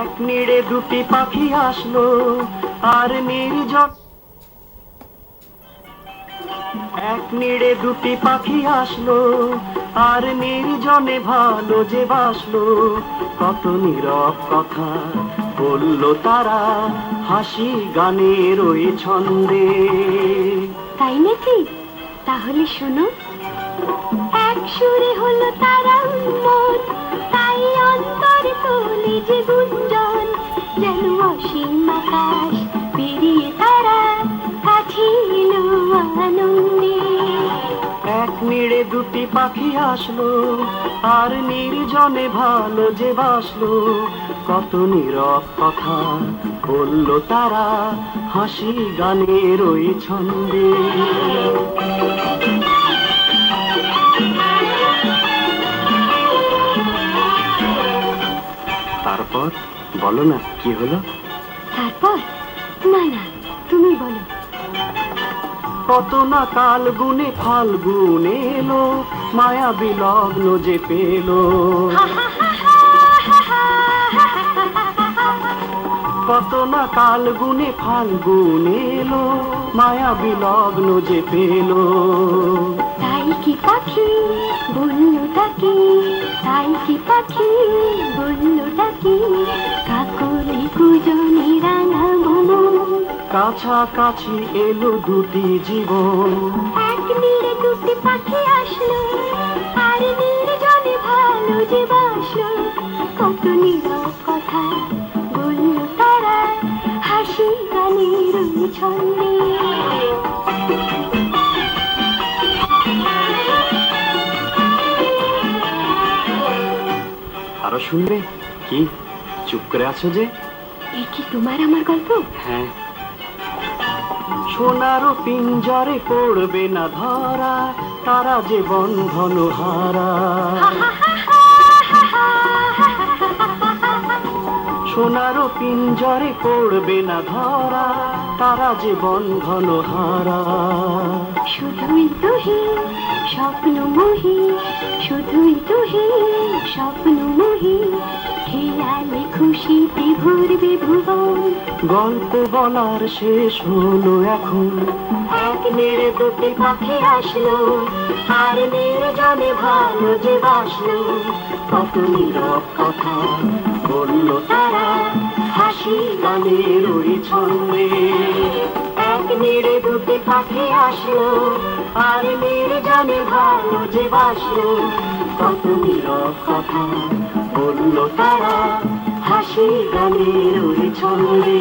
এক নিড়ে দুটি পাখি আসলো আর নির্জন এক নিড়ে দুটি পাখি আসলো আর নির্জনে ভালো যে বাসলো। কত নীরব কথা বলল তারা, হাসি গানের ওই ছন্দে। তাই নাকি? তাহলে শোনো। এক সুরে হলো তারা নিড়ে দুটি পাখি আসলো, আর নির্জনে ভালো যে বাসলো। কত নীরব কথা বলল তারা, হাসি গানের ওই ছন্দে। তারপর বলো না, কি হলো? তারপর? না না তুমি বলো। কত না কাল গুনে ফাল্গুন এলো, মায়া বিলগ্ন যে পেল। কত না কাল গুনে ফাল্গুন এলো, মায়া বিলগ্ন যে পেল। তাই কি পাখি বলল তাই কি পাখি বলল কাছাকাছি এলো দুটি জীবন। এক নীড়ে দুটি পাখি আসলো আর নির্জনে ভালো যে বাসলো কত নীরব কথা বলল তারা হাসি গানের ছন্দে। আরও শুনবে? কি? চুপ করে আছো যে? এ কি তোমার আমার গল্প? হ্যাঁ। সোনারও পিঞ্জরে পড়বে না ধরা, তারা যে বন্ধন হারা। সোনারও পিঞ্জরে পড়বে না ধরা, তারা যে বন্ধন হারা। শুধুই তুহি স্বপ্ন মোহি শুধুই তুহি স্বপ্ন মোহি খেয়ালে খুশিতে ভরবে ভুবন। গল্প বলার শেষ হলো এখন। এক নেড়ে দুটি পাখি আসলো আর নেড়ে জানে ভালো যে বাসলো। কত নীরব কথা বলল তারা হাসি গানের ওই ছন্দে। এক নেড়ে দুটি পাখি আসলো আর মেরে জানে ভালো যে বাসলো। কত নীরব কথা বলল তারা হাসি গানের ছন্দে